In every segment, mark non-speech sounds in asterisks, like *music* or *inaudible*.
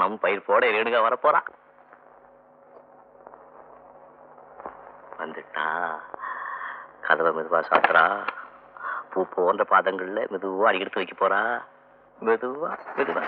அச்சம் மடம் நாணம் பயிர் போட ரேணுகா வரப்போறா. வந்துட்டா. கதவை மெதுவா சாத்துறா. பூ போன்ற பாதங்கள்ல மெதுவா அடி எடுத்து வைக்க போறா. மெதுவா மெதுவா.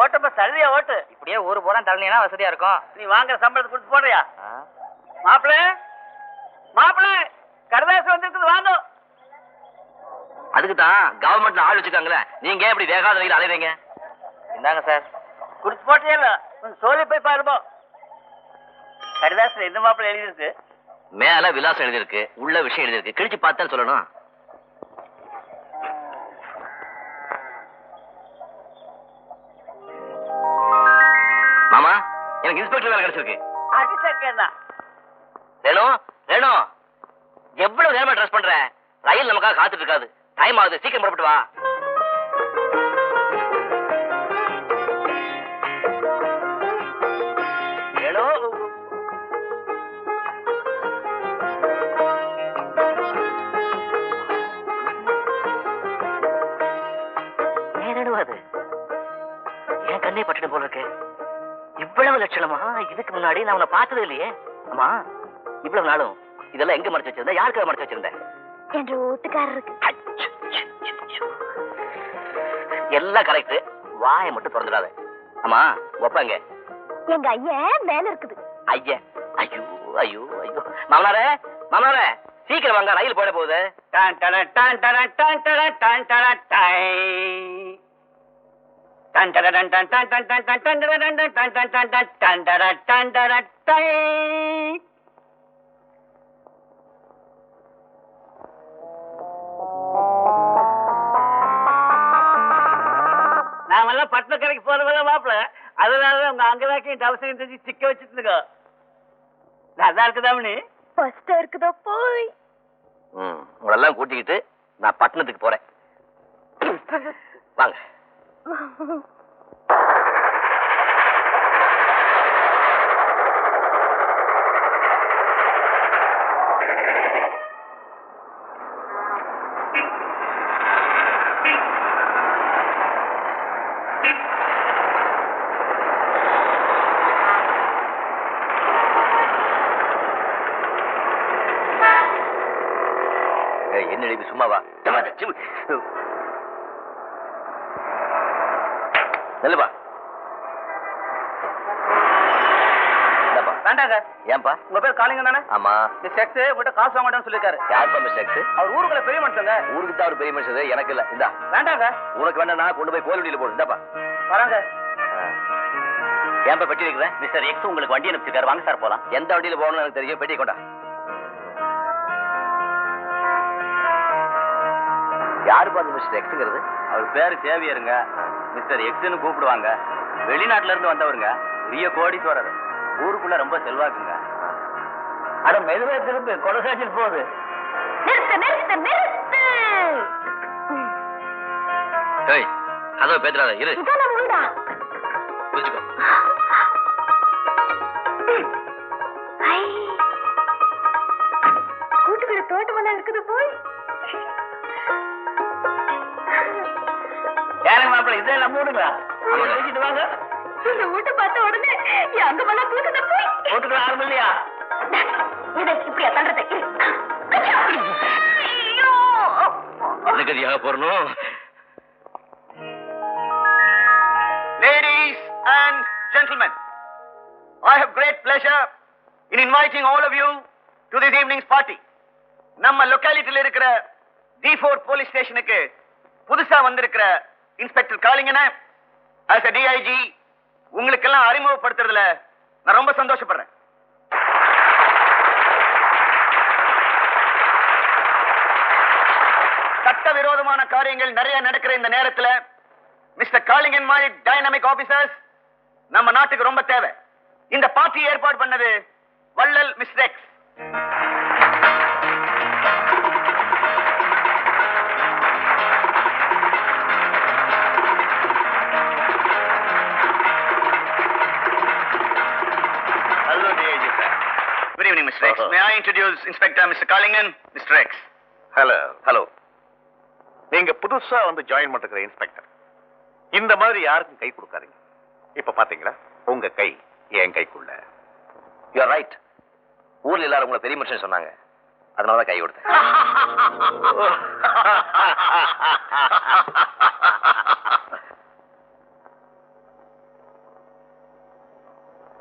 ஓட்டப்ப சரியா ஓட்டு. இப்படியே ஊரு போறா தரணினா வசதியா இருக்கும். நீ வாங்குற சம்பளத்தை கொடுத்து போடுறியா? மாப்பிள மாப்பிள கடுதாசு வந்திருக்குது வாங்க. அதுக்கு தான் கவர்மெண்ட்ல ஆள் வச்சுக்காங்களே நீங்க ஏன் இப்படி வேகாத ரயில் அலையறீங்க? இந்தாங்க சார் கொடுத்து போட்டியா இல்ல சோழி போய் பாருப்போம் கடிதாசுல எந்த மாப்பிள எழுதியிருக்கு? மேல விலாசம் எழுதியிருக்கு உள்ள விஷயம் எழுதியிருக்கு. கிழிச்சு பார்த்தேன்னு சொல்லணும். மாமா எனக்கு இன்ஸ்பெக்டர் வேலை கிடைச்சிருக்கு. ஆபீசர் தான் ரேணு ரேணு எவ்வளவு நேரமா ட்ரெஸ் பண்ற? ரயில் நமக்காக காத்துட்டு இருக்காது. டைம் ஆகுது. சீக்கிரம் புறப்பட்டு வா. கண்ணை கண்ணே பட்டுட்டு போல இருக்கு? இவ்வளவு லட்சணமா? இதுக்கு முன்னாடி நான் உன்னை பார்த்தது இல்லையே. அம்மா இவ்வளவு நாளும் இதெல்லாம் எங்க மறைச்சு வச்சிருந்த யாருக்காக மறைச்சு வச்சிருந்த என்ற வீட்டுக்காரருக்கு. எல்லாம் கரெக்ட் வாயை மட்டும் திறந்துடாத அம்மா ஒப்பாங்க எங்க ஐயன் மேல இருக்குது ஐயா ஐயோ ஐயோ ஐயோ மாமனாரே மாமனாரே சீக்கிரம் வாங்க ரயில் போயிட போகுது டான் டட டான் டட டான் டட டான் டட டை டான் டட டான் டான் டான் டான் டான் டான் டான் டட டான் டான் டான் டான் டான் டான் டான் டட டான் டட டை நாமெல்லாம் பட்டணக்கரைக்கு போறவங்க மாப்பிள. அதனால உங்க அங்கதாக்கையும் தவசையும் செஞ்சு சிக்க வச்சுட்டுங்க நல்லா இருக்குதாமணி ஃபர்ஸ்டா இருக்குதோ போய். ம் உங்களெல்லாம் கூட்டிக்கிட்டு நான் பட்டணத்துக்கு போறேன். *laughs* வாங்க. *laughs* எழுதி சும்மாவா நெல்லுப்பா. வேண்டாங்க ஏன்பா? உங்க பேர் காளிங்க தானே? ஆமா. இந்த செக்ஸ் உங்ககிட்ட காசு வாங்க மாட்டேன்னு சொல்லிருக்காரு யார் பம்பு செக்ஸ் அவர் ஊருக்குள்ள பெரிய மனுஷங்க. ஊருக்கு தான் பெரிய மனுஷன் எனக்கு இல்ல. இந்தா. வேண்டாங்க உனக்கு வேணா கொண்டு போய் கோயில் போடு. இந்தாப்பா. வராங்க ஏன்பா பெட்டி வைக்கிறேன் மிஸ்டர் எக்ஸ் உங்களுக்கு வண்டி அனுப்பிச்சிருக்காரு. வாங்க சார் போலாம். எந்த வண்டியில போகணும்னு எனக்கு தெரியும். பெட்டி கொண்டா யாருப்பா அந்த மிஸ்டர் எக்ஸுங்கிறது அவர் பேரு சேவியருங்க. மிஸ்டர் எக்ஸ்னு கூப்பிடுவாங்க. வெளிநாட்டுல இருந்து வந்தவருங்க. பெரிய கோடீஸ்வரர். ஊருக்குள்ள ரொம்ப செல்வாக்குங்க. அட மெதுவே திரும்பி கொலகாட்சியில் போகுது. நிறுத்து நிறுத்து நிறுத்து. ஏய் கதவை பேத்துறாத இரு. இதான் வீடா புரிஞ்சுக்கோ. ஐ. கூட்டுக்குள்ள தோட்டமெல்லாம் இருக்குது போய். மாப்பிள்ள இதே நம்ம வீடுங்களா. பேசிட்டு வாங்க. இந்த வீட்டை பார்த்த உடனே என் அங்கமெல்லாம் கூட்டுத போய். வீட்டுக்குள்ள ஆரம்பம் இல்லையா? இதை இப்படியா தள்ளுறது? ஐயோ. என்ன கதியாக போறணும் Ladies and gentlemen, I have great pleasure in inviting all of you to this evening's party. நம்ம லொக்காலிட்டியில் இருக்கிற டி ஃபோர் போலீஸ் ஸ்டேஷனுக்கு புதுசா வந்திருக்கிற இன்ஸ்பெக்டர் காளிங்கன ஆஸ் அ டிஐஜி உங்களுக்கெல்லாம் அறிமுகப்படுத்துறதுல நான் ரொம்ப சந்தோஷப்படுறேன். சட்டவிரோதமான காரியங்கள் நிறைய நடக்கிற இந்த நேரத்துல மிஸ்டர் காளிங்கன் மாதிரி டைனமிக் ஆபீசர்ஸ் நம்ம நாட்டுக்கு ரொம்ப தேவை. இந்த பார்ட்டி ஏற்பாடு பண்ணது வள்ளல் mister X Good evening, Mr. X. Uh-huh. *laughs* May I introduce Inspector Mr. Carlingan, Mr. X? Hello hello நீங்க புதுசா வந்து ஜாயின் பண்ற இன்ஸ்பெக்டர் இந்த மாதிரி யாருக்கும் கை கொடுக்காதீங்க இப்ப பாத்தீங்களா உங்க கை என் கைக்குள்ள யூ ஆர் ரைட் ஊர்ல எல்லாரும் உங்களை பெரிய மனுஷன் சொன்னாங்க அதனால தான் கை கொடுத்தேன் *laughs*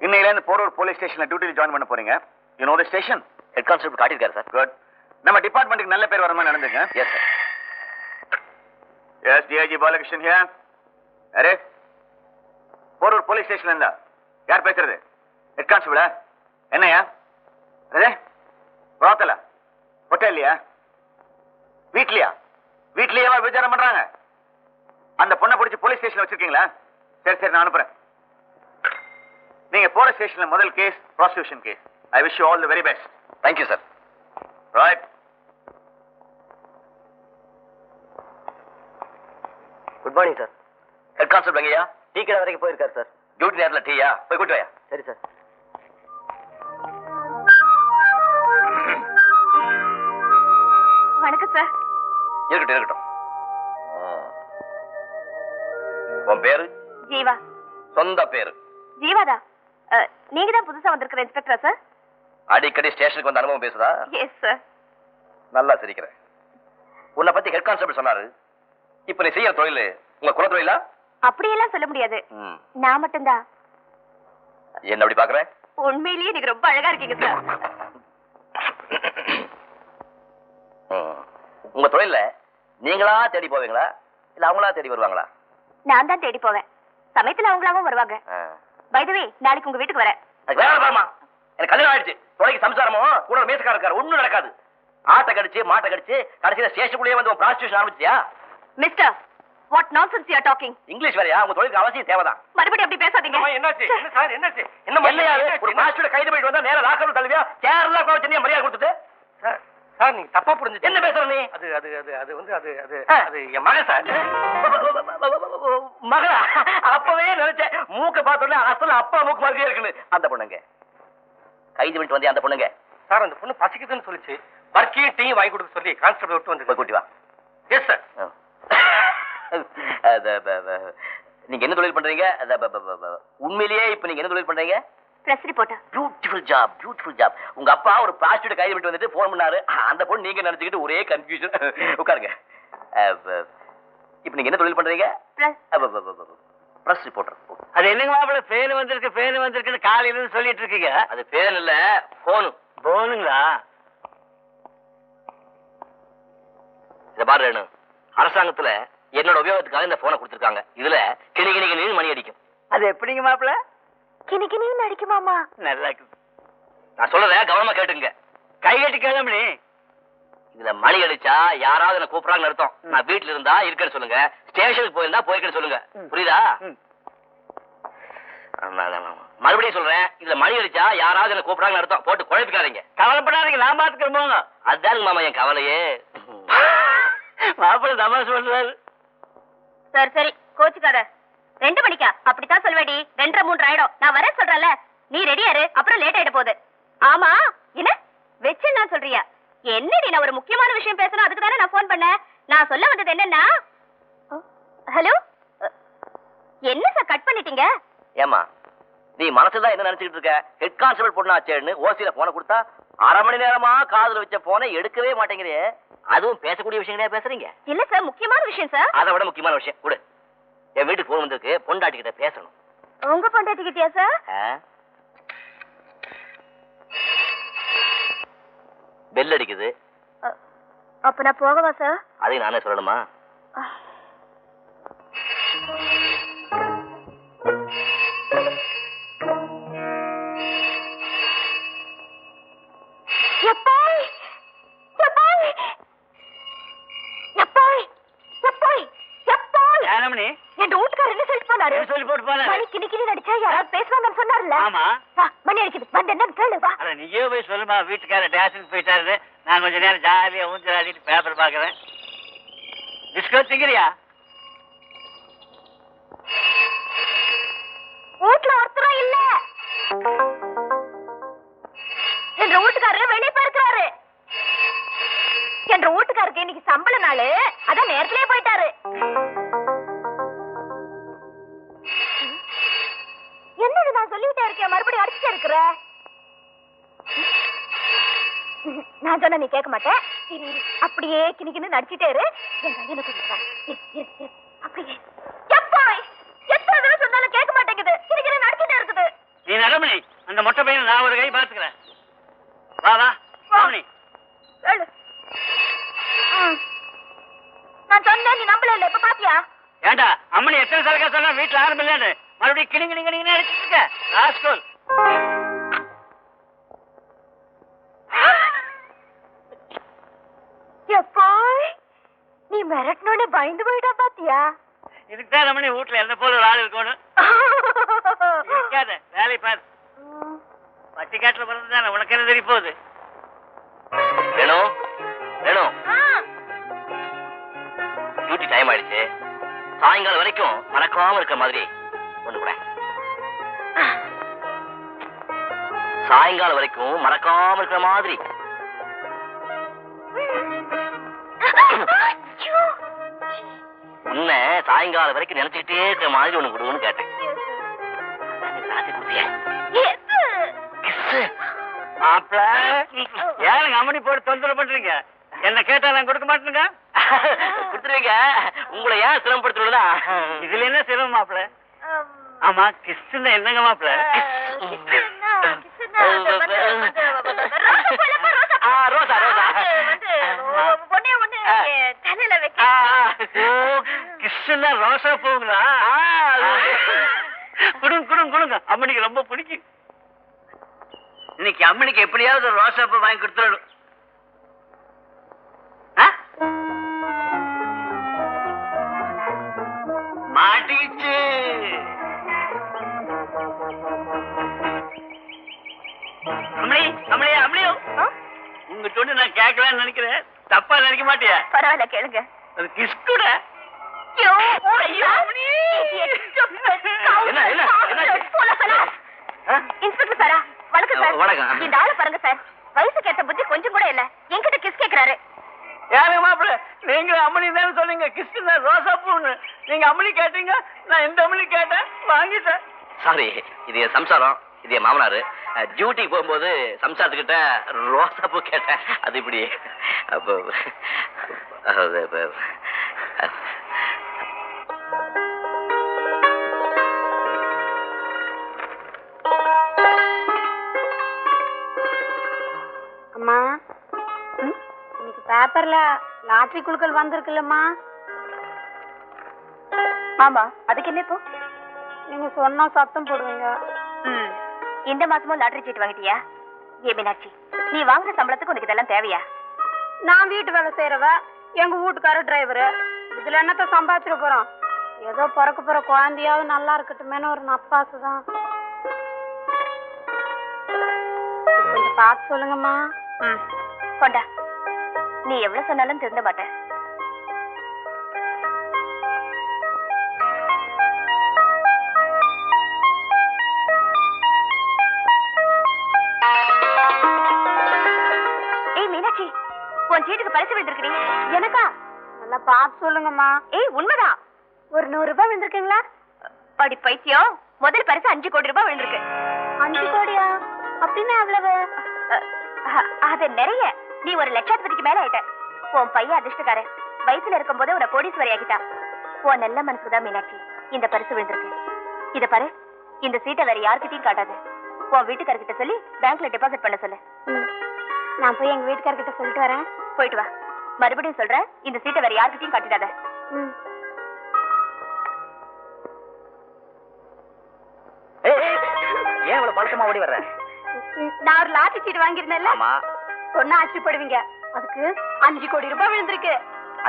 இன்னையில இருந்து போரூர் போலீஸ் ஸ்டேஷன்ல டியூட்டில ஜாயின் பண்ண போறீங்க you know the station head constable காட்டியிருக்காரு sir good நம்ம டிபார்ட்மெண்ட்டுக்கு நல்ல பேர் வர மாதிரி நடந்துங்க yes sir yes DIG Balakrishnan here array Porur police ஸ்டேஷன்ல இருந்தா. யார் பேசுறது? ஹெட் கான்ஸ்டபிளா என்னையா? அரே ப்ராத்தலா ஹோட்டல்லையா வீட்லயா? வீட்லயேவா விசாரம் பண்றாங்க. அந்த பொண்ணை பிடிச்சி போலீஸ் ஸ்டேஷன்ல வச்சிருக்கீங்களா? சரி சரி நான் அனுப்புறேன். நீங்க போற ஸ்டேஷன்ல முதல் case prosecution case I wish you all the very best thank you sir right good morning sir head constable எங்கய்யா tea கடை வரைக்கும் போயிருக்காரு சார் டியூட்டி நேரத்தில் டீயா போய் கூட்டு வாயா. சரி சார் வணக்கம் சார் இருக்கட்டும் இருக்கட்டும். உன் பேரு? ஜீவா. சொந்த பேரு. ஜீவாதா? நீங்க தான் புதுசா வந்திருக்கிற இன்ஸ்பெக்டரா சார் அடிக்கடி ஸ்டேஷனுக்கு வந்து அனுபவம் பேசுதா? எஸ் சார் நல்லா சிரிக்கிறேன் உன்னை பத்தி ஹெட் கான்ஸ்டபிள் சொன்னாரு. இப்ப நீ செய்யற தொழில். உங்க குல தொழிலா? அப்படியெல்லாம் சொல்ல முடியாது. நான் மட்டும்தான். என்ன அப்படி பாக்குற? உண்மையிலேயே நீங்க ரொம்ப அழகா இருக்கீங்க சார். உங்க தொழில்ல நீங்களா தேடி போவீங்களா? இல்ல அவங்களா தேடி வருவாங்களா? நான் தான் தேடி போவேன். சமயத்துல அவங்களாவும் வருவாங்க. பைதவே நாளைக்கு உங்க வீட்டுக்கு வரேன். எனக்கு கல்யாணம் ஆயிடுச்சு. தொலைக்கு சம்சாரமும் கூட ஒரு மேசக்காரர் இருக்காரு. ஒண்ணும் நடக்காது. ஆட்டை கடிச்சு மாட்டை கடிச்சு கடைசியில ஸ்டேஷனுக்குள்ளேயே வந்து prostitution ஆரம்பிச்சியா mister what nonsense you are talking English வேறையா? உங்க தொழிலுக்கு அவசியம் தேவைதான். மறுபடியும் அப்படி பேசாதீங்க. என்னாச்சு? என்ன சார் என்னாச்சு? என்னையா இது? ஒரு பிராஸ்டியூட் கைது பண்ணிட்டு வந்தா நேரா லாக்கப் தள்ளுவியா? சேர்ல உட்கார நீ மரியாதை கொடுத்துட்டு? சார் சார் நீங்க தப்பா புரிஞ்சுட்டு என்ன பேசுற நீ? அது அது அது அது வந்து அது அது. அது என் மகன் சார். மகளா? அப்பவே நினைச்சேன். மூக்க பார்த்தோன்னே அசல அப்பா மூக்கு மாதிரியே இருக்குன்னு. அந்த பொண்ணுங்க. கைது பண்ணிட்டு வந்தே அந்த பொண்ணுங்க. சார் அந்த பொண்ணு பசிக்குதுன்னு சொல்லிச்சு. வர்க்கியும் டீயும் வாங்கி கொடுக்க சொல்லி கான்ஸ்டபிள் விட்டு வந்து கூட்டி வா. எஸ் சார் நீங்க என்ன தொழில் பண்றீங்க? உண்மையிலேயே இப்ப நீங்க என்ன தொழில் பண்றீங்க? Press reporter beautiful job beautiful job உங்க அப்பா ஒரு பிளாஸ்டிக் கைது பண்ணிட்டு வந்துட்டு போன் பண்ணாரு. அந்த பொண்ணு நீங்க நினைச்சுக்கிட்டு ஒரே கன்ஃபியூஷன் உட்காருங்க. இப்ப நீங்க என்ன தொழில் பண்றீங்க? பிரஸ் ரிப்போர்ட்டர் அது என்னங்க மாப்பிள்ள? பேனு வந்திருக்கு பேனு வந்திருக்குன்னு காலையில இருந்து சொல்லிட்டு இருக்கீங்க? அது பேர் இல்ல போனு போனுங்களா? இத பாரு ரேணு. அரசாங்கத்துல என்னோட உபயோகத்துக்காக இந்த போனை கொடுத்திருக்காங்க. இதுல கிணி கிணி கிணி மணி அடிக்கும். அது எப்படிங்க மாப்பிள்ள? கிணிக்கினின்னு அடிக்குமாமா நல்லா நான் சொல்றத கவனமா கேட்டுங்க கை கட்டி கிளம்பி இதுல மணி அடிச்சா யாராவது என்ன கூப்பிடுறாங்கன்னு அர்த்தம். நான் வீட்டுல இருந்தா இருக்கேன்னு சொல்லுங்க. ஸ்டேஷனுக்கு போயிருந்தா போயிருக்கேன்னு சொல்லுங்க. புரியுதா. நான், நான், நான் மறுபடியும் சொல்றேன். இதுல மணி அடிச்சா யாராவது என்ன கூப்பிடுறாங்கன்னு அர்த்தம். போட்டு குழப்பிக்காதீங்க. கவலைப்படாதீங்க நான் பாத்துக்கிறேன் போங்க. அதுதானுங்க மாமா என் கவலையே. மாப்பிள்ள தமாஷ் பண்றாரு. சரி சரி. கோச்சுக்காத. ரெண்டு மணிக்கா? அப்படித்தான் சொல்வேடி ரெண்டரை மூன்று ஆயிடும். நான் வரேன் சொல்றேன்ல. நீ ரெடியா இரு அப்புறம் லேட் ஆயிட போகுது. ஆமா என்ன? வச்சிடலாம் சொல்றியா? என்னடி நான் ஒரு முக்கியமான விஷயம் பேசணும்? அதுக்கு தானே நான் ஃபோன் பண்ணேன். நான் சொல்ல வந்தது என்னன்னா ஹலோ? என்ன சார் கட் பண்ணிட்டீங்க? ஏமா நீ மனசுல என்ன நினைச்சுக்கிட்டு இருக்க? ஹெட் கான்ஸ்டபிள் பொண்ணாச்சேன்னு ஓசியில போன கொடுத்தா அரை மணி நேரமா காதுல வச்ச போனை எடுக்கவே மாட்டேங்கிறே அதுவும் பேசக்கூடிய விஷயங்களே பேசுறீங்க? இல்ல சார் முக்கியமான விஷயம் சார் அதை விட முக்கியமான விஷயம் கொடு. என் வீட்டுக்கு போன் வந்திருக்கு பொண்டாட்டி கிட்ட பேசணும். உங்க பொண்டாட்டிக்கிட்டியா சார் பெல் அடிக்குது. அப்ப நான் போகவா சார் அதையும் நானே சொல்லணுமா? ஏனமணி என் வீட்டுக்காரர் என்ன சொல்லிட்டு போனாரு? சொல்லி போட்டு போனாரு? மணி கிணி கிணி நடிச்சா யாராவது பேசுவாங்கன்னு சொன்னார்ல. ஆமா. வா மணி அடிக்குது. வந்து என்னன்னு கேளு வா. அட நீயே போய் சொல்லுமா வீட்டுக்காரர் டேஷனுக்கு போயிட்டாரு. நான் கொஞ்ச நேரம் ஜாலியா ஊஞ்சல் ஆடிட்டு பேப்பர் பாக்குறேன் பிஸ்கட் திங்கிறியா? வீட்டுல ஒருத்தரும் இல்ல. என் வீட்டுக்காரரு வெளியே போயிருக்காரு என்ற வீட்டுக்காருக்கு இன்னைக்கு சம்பள நாள். அதான் நேரத்திலே போயிட்டாரு. அடிச்சுட்டே இருக்கிற நான் சொன்ன நீ கேட்க மாட்டேன் இரு, இரு. அப்படியே கிணிக்கின்னு நடிச்சிட்டே இரு. என் கையில கொடுத்தா அப்படியே. எப்பா எத்தனை தடவை சொன்னாலும் கேட்க மாட்டேங்குது. கிணிக்கின்னு நடிச்சிட்டே இருக்குது. நீ நடமணி அந்த மொட்டை பையனை நான் ஒரு கை பாத்துக்கிறேன் வா வா. ம். நான் சொன்னேன் நீ நம்பல இல்ல. இப்ப பாத்தியா? ஏண்டா அம்மனி எத்தனை சரக்கா சொன்னா வீட்டுல ஆரம்பம் இல்லைன்னு மறுபடியும் கிணிங்க நீங்க நீங்க அடிச்சிட்டு இருக்க. எப்பா நீ பயந்து போயிட்டா பாத்தியா? இதுக்கு தான் ரமணி வீட்டுல என்ன போல ஒரு ஆள் இருக்கணும். இருக்காத வேலை பாரு. பட்டிக்காட்டுல பிறந்து தானே உனக்கு என்ன தெரிய போகுது? டியூட்டி டைம் ஆயிடுச்சு. சாயங்காலம் வரைக்கும் மறக்காம இருக்க மாதிரி. ஒண்ணு கூட சாயங்காலம் வரைக்கும் மறக்காம இருக்கிற மாதிரி. உன்னை சாயங்காலம் வரைக்கும் நினைச்சுக்கிட்டே இருக்கிற மாதிரி ஒண்ணு கொடுன்னு கேட்டேன். ஏன் அம்மனி போட்டு தொந்தரவு பண்றீங்க? என்ன கேட்டா நான் கொடுக்க மாட்டேங்க கொடுத்துருவீங்க. உங்களை ஏன் சிரமப்படுத்தணும்னா இதுல என்ன சிரமம் மாப்பிள? ஆம். கிஸ்ட்னா என்னங்க மாப்பிள? ரோசா ரோசா பூ. ஆ, ரோசா, ரோசா. அது வந்து, ஒ- ஒண்ணே தலையில வைக்க. ரோசா பூங்களா? குடுங்க குடுங்க குடுங்க. அம்மனிக்கு ரொம்ப பிடிக்கும். இன்னைக்கு அம்மனிக்கு எப்படியாவது ரோசா பூ வாங்கி கொடுத்துடணும். உங்க சொன்னு நான் கேட்கலாம்னு நினைக்கிறேன். தப்பா நினைக்க மாட்டியா? பரவாயில்ல கேளுங்க. அது கிஸ் கூட? இன்ஸ்பெக்டர் சாரா வணக்கம் சார். வணக்கம். இந்த ஆளை பாருங்க சார். வயசுக்கு ஏத்த புத்தி கொஞ்சம் கூட இல்ல. என்கிட்ட கிஸ் கேக்குறாரு. யாருங்க மாப்பிள்ள? நீங்க அம்மனி தானே சொன்னீங்க. கிறிஸ்டின் ரோசா பூன்னு. நீங்க அம்மனி கேட்டீங்க. நான் எந்த அம்மனி கேட்டேன். வாங்கிட்டேன் சாரி. இது சம்சாரம். இது என் மாமனாரு. டியூட்டிக்கு போகும்போது சம்சாரத்துக்கிட்ட ரோசா பூ கேட்டேன். அது இப்படி. அப்போ அம்மா இன்னைக்கு பேப்பர்ல லாட்டரி குழுக்கள் வந்திருக்குல்லம்மா. ஆமா அதுக்கு என்ன இப்போ? நீங்க சொன்னா சத்தம் போடுவீங்க. ம். இந்த மாசமும் லாட்டரி சீட் வாங்கிட்டியா? ஏ மீனாட்சி நீ வாங்குற சம்பளத்துக்கு உனக்கு இதெல்லாம் தேவையா? நான் வீட்டு வேலை செய்யறவ எங்க வீட்டுக்கார டிரைவரு இதுல என்னத்த சம்பாதிச்சிட போறோம்? ஏதோ பிறக்க போற குழந்தையாவது நல்லா இருக்கட்டுமேனு ஒரு நப்பாசு தான். கொஞ்சம் பார்த்து சொல்லுங்கம்மா. கொண்டா. நீ எவ்வளவு சொன்னாலும் திருந்த மாட்ட சீட்டுக்கு பரிசு விழுந்திருக்கடி எனக்கா? நல்லா பார்த்து சொல்லுங்கம்மா. ஏய் உண்மைதான். ஒரு நூறு ரூபாய் விழுந்திருக்குங்களா? அடி பைத்தியம் முதல் பரிசு அஞ்சு கோடி ரூபாய் விழுந்திருக்கு. அஞ்சு கோடியா? அப்படின்னா அஹ், அது நிறைய. நீ ஒரு லட்சாதிபதிக்கு மேல ஆயிட்ட. உன் பையன் அதிர்ஷ்டக்காரன். வயசுல இருக்கும்போதே உன கோடீஸ்வரி ஆகிட்டான் உன் நல்ல மனசுதான் மீனாட்சி. இந்த பரிசு விழுந்திருக்கு. இத பாரு. இந்த சீட்டை வேற யார்கிட்டயும் காட்டாது. உன் வீட்டுக்காரர்கிட்ட சொல்லி பேங்க்ல டெபாசிட் பண்ண சொல்லு. நான் போய் எங்க வீட்டுக்காரர்கிட்ட சொல்லிட்டு வரேன். போயிட்டு வா. மறுபடியும் சொல்றேன் இந்த சீட்டை வேற யார்கிட்டயும் காட்டிடாத. ஏன் இவ்வளவு ஓடி வர்ற? நான் ஒரு லாட்டரி சீட் வாங்கியிருந்தேன்ல. ஆமா. சொன்னா ஆச்சரியப்படுவீங்க. அதுக்கு அஞ்சு கோடி ரூபாய் விழுந்திருக்கு.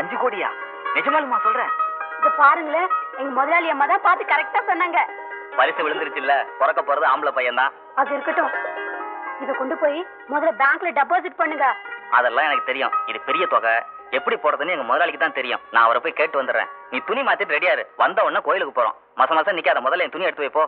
அஞ்சு கோடியா? நிஜமாலுமா சொல்றேன்? இது பாருங்களேன் எங்க முதலாளி அம்மா தான் பார்த்து கரெக்டா சொன்னாங்க. பரிசு விழுந்துருச்சு இல்ல பிறக்க போறது ஆம்பளை பையன் தான் அது இருக்கட்டும். இத கொண்டு போய் முதல்ல பேங்க்ல டெபாசிட் பண்ணுங்க. அதெல்லாம் எனக்கு தெரியும். இது பெரிய தொகை. எப்படி போறதுன்னு எங்க முதலாளிக்கு தான் தெரியும். நான் அவரை போய் கேட்டு வந்துடுறேன். நீ துணி மாத்திட்டு ரெடியாரு வந்த உடனே கோயிலுக்கு போறோம். மாசம் மாசம் நிக்காத. முதல்ல என் துணி எடுத்து வைப்போ